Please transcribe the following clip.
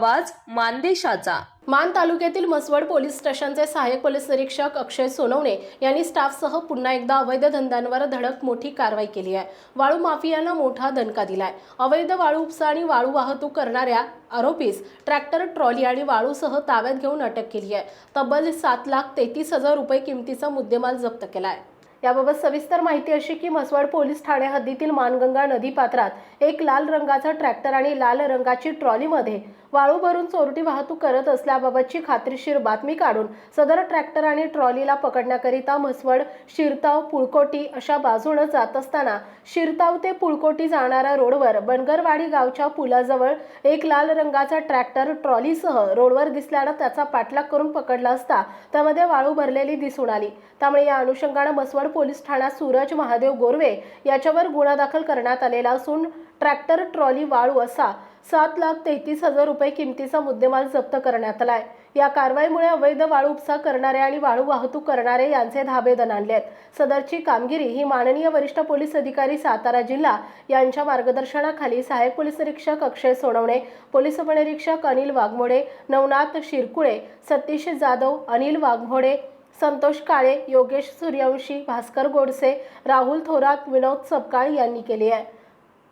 आवाज मानदेशाचा. मान तालुक्यातील मसवड पोलीस स्टेशनचे सहाय्यक पोलीस निरीक्षक अक्षय सोनवणे यांनी स्टाफसह पुन्हा एकदा अवैध धंद्यांवर धडक मोठी कारवाई केली आहे. वाळू माफियांना मोठा दणका दिलाय. अवैध वाळू उपसा आणि वाळू वाहतूक करणाऱ्या आरोपीस ट्रॅक्टर ट्रॉली आणि वाळूसह ताब्यात घेऊन अटक केली आहे. तब्बल सात लाख तेहतीस हजार रुपये किमतीचा मुद्देमाल जप्त केला आहे याबाबत सविस्तर माहिती अशी की म्हसवड पोलीस ठाणे हद्दीतील मानगंगा नदी पात्रात एक लाल रंगाचा ट्रॅक्टर आणि लाल रंगाची ट्रॉलीमध्ये वाळू भरून चोरटी वाहतूक करत असल्याबाबतची खात्रीशीर बातमी काढून सदर ट्रॅक्टर आणि ट्रॉलीला पकडण्याकरिता म्हसवड शिरताव पुळकोटी अशा बाजूनं जात असताना शिरताव ते पुळकोटी जाणाऱ्या रोडवर बनगरवाडी गावच्या पुलाजवळ एक लाल रंगाचा ट्रॅक्टर ट्रॉलीसह रोडवर दिसल्यानं त्याचा पाठलाग करून पकडला असता त्यामध्ये वाळू भरलेली दिसून आली. त्यामुळे या अनुषंगानं मसवड पोलीस ठाण्यात सूरज महादेव गोरवे याच्यावर गुन्हा दाखल करण्यात आलेला असून ट्रॅक्टर ट्रॉली वाळू असा सात लाख तेहतीस हजार रुपये किमतीचा मुद्देमाल जप्त करण्यात आलाय. या कारवाईमुळे अवैध वाळू उपसा करणारे आणि वाळू वाहतूक करणारे यांचे धाबे दणाणले आहेत. सदरची कामगिरी ही माननीय वरिष्ठ पोलीस अधिकारी सातारा जिल्हा यांच्या मार्गदर्शनाखाली सहाय्यक पोलीस निरीक्षक अक्षय सोनवणे पोलीस उपनिरीक्षक अनिल वाघमोडे नवनाथ शिरकुळे सतीश जाधव अनिल वाघमोडे संतोष काळे योगेश सूर्यवंशी भास्कर गोडसे राहुल थोरात विनोद सपकाळ यांनी केली आहे.